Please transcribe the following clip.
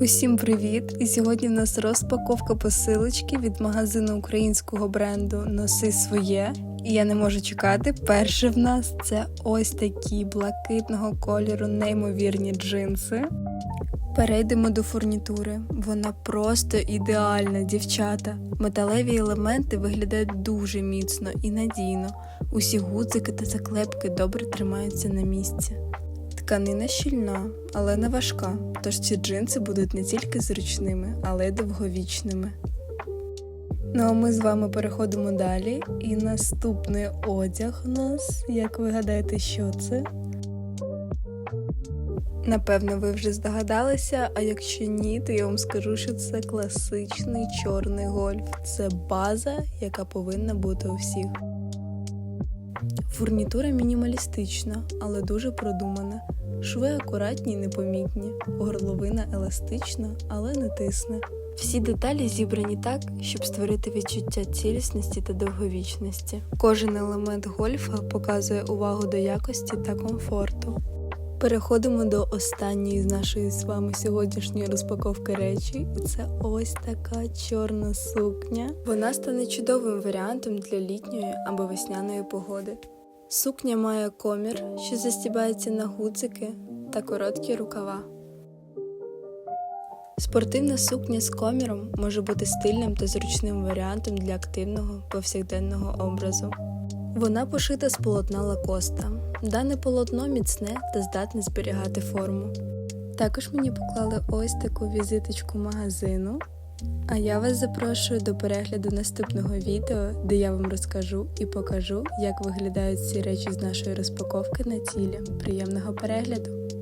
Усім привіт! І сьогодні в нас розпаковка посилочки від магазину українського бренду Носи своє. І я не можу чекати. Перше в нас це ось такі блакитного кольору неймовірні джинси. Перейдемо до фурнітури. Вона просто ідеальна, дівчата. Металеві елементи виглядають дуже міцно і надійно. Усі гудзики та заклепки добре тримаються на місці. Тканина щільна, але не важка, тож ці джинси будуть не тільки зручними, але й довговічними. Ну а ми з вами переходимо далі. І наступний одяг у нас, як ви гадаєте, що це? Напевно, ви вже здогадалися, а якщо ні, то я вам скажу, що це класичний чорний гольф. Це база, яка повинна бути у всіх. Фурнітура мінімалістична, але дуже продумана. Шви акуратні і непомітні, горловина еластична, але не тисне. Всі деталі зібрані так, щоб створити відчуття цілісності та довговічності. Кожен елемент гольфа показує увагу до якості та комфорту. Переходимо до останньої з нашої з вами сьогоднішньої розпаковки речі, і це ось така чорна сукня. Вона стане чудовим варіантом для літньої або весняної погоди. Сукня має комір, що застібається на гудзики та короткі рукава. Спортивна сукня з коміром може бути стильним та зручним варіантом для активного повсякденного образу. Вона пошита з полотна лакоста. Дане полотно міцне та здатне зберігати форму. Також мені поклали ось таку візиточку магазину. А я вас запрошую до перегляду наступного відео, де я вам розкажу і покажу, як виглядають ці речі з нашої розпаковки на тілі. Приємного перегляду!